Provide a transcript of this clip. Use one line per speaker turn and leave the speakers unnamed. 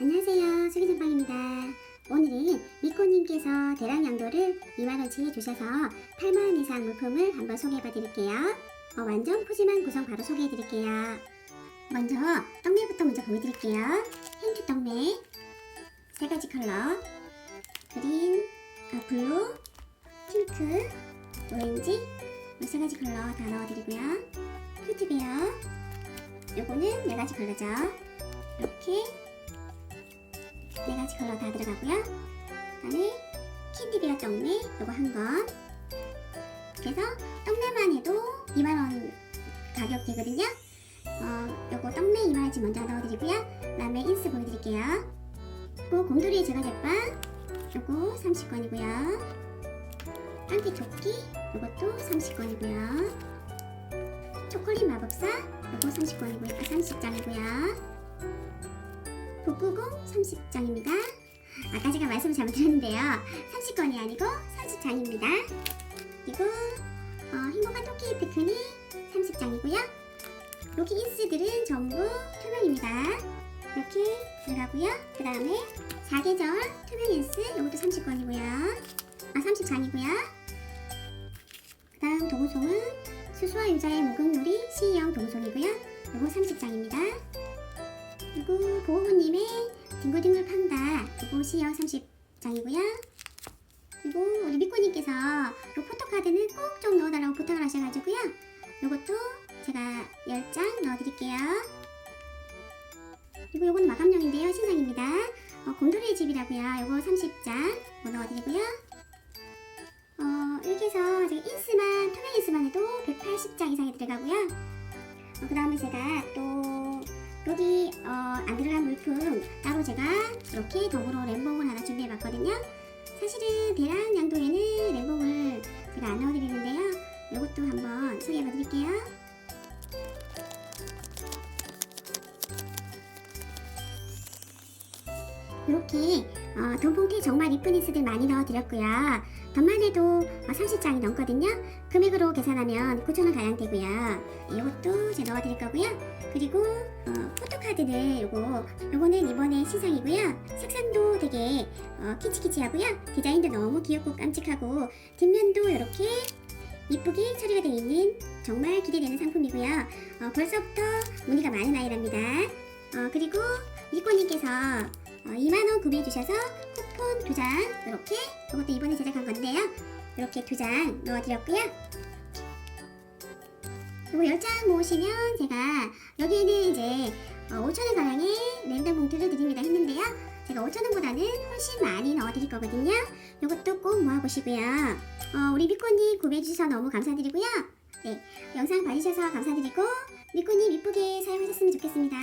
안녕하세요. 수기전빵입니다. 오늘은 미코님께서 대량 양도를 2만원치 주셔서 8만원 이상 물품을 한번 소개해봐 드릴게요. 어, 완전 푸짐한 구성 바로 소개해 드릴게요. 먼저 떡매부터 먼저 보여드릴게요. 힌트 떡매 세 가지 컬러 그린, 아, 블루, 핑크, 오렌지 이세 가지 컬러 다 넣어드리고요. 큐티베어 요거는 네 가지 컬러죠. 이렇게 네 가지 컬러 다 들어가고요. 그다음에 캔디베어 떡매 요거 한 건. 그래서 떡매만 해도 2만 원 가격 되거든요. 어, 요거 떡매 2만 원치 먼저 넣어드리고요. 그다음에 인스 보여드릴게요. 요거 곰돌이의 제과 제빵 요거 30건이고요. 빵피 조끼 요것도 30건이고요. 초콜릿 마법사 요거 30건이고요. 아, 30장이고요. 북구공 30장입니다. 아까 제가 말씀을 잘못 드렸는데요. 30건이 아니고 30장입니다. 그리고 어, 행복한 토끼 피크닉 30장이고요. 여기 인스들은 전부 투명입니다. 이렇게 들어가고요. 그 다음에 사계절 투명 인스 이것도 30건이고요. 아 30장이고요. 그 다음 도구송은 수수와 유자의 목욕놀이 C형 도구송이고요. 이거 30장입니다. 그리고 보호부님의 딩글딩글 판다 C형 30장이고요. 그리고 우리 미코님께서 이 포토카드는 꼭 좀 넣어달라고 부탁을 하셔가지고요. 이것도 제가 10장 넣어드릴게요. 그리고 이거는 마감용인데요. 신상입니다. 어, 곰돌이의 집이라고요. 이거 30장 뭐 넣어드리고요. 어, 이렇게 해서 제가 인스만, 투명 인스만 해도 180장 이상이 들어가고요. 어, 그 다음에 제가 또 여기 어, 안 들어간 물품 따로 제가 이렇게 덤으로 램봉을 하나 준비해봤거든요. 사실은 대량 양도에는 램봉을 제가 안 넣어드리는데요. 이것도 한번 소개해봐드릴게요. 이렇게 어, 돈봉투에 정말 이쁜 인스들 많이 넣어드렸고요. 덤만 해도 30장이 넘거든요. 금액으로 계산하면 9,000원 가량 되고요. 이것도 제가 넣어드릴 거고요. 그리고 어, 포토카드는 요거 요거는 이번에 신상이고요. 색상도 되게 어, 키치키치하고요. 디자인도 너무 귀엽고 깜찍하고 뒷면도 이렇게 이쁘게 처리가 되어 있는 정말 기대되는 상품이고요. 어, 벌써부터 문의가 많은 아이랍니다. 어, 그리고 이꼬님께서 어, 2만원 구매해 주셔서 쿠폰 두 장 이렇게 이것도 이번에 제작한 건데요. 이렇게 두 장 넣어드렸고요. 이거 10장 모으시면 제가 여기에는 이제 어, 5천원 가량의 랜덤 봉투를 드립니다 했는데요. 제가 5천원보다는 훨씬 많이 넣어드릴 거거든요. 이것도 꼭 모아보시고요. 어, 우리 미코님 구매해주셔서 너무 감사드리고요. 네, 영상 봐주셔서 감사드리고 미코님 이쁘게 사용하셨으면 좋겠습니다.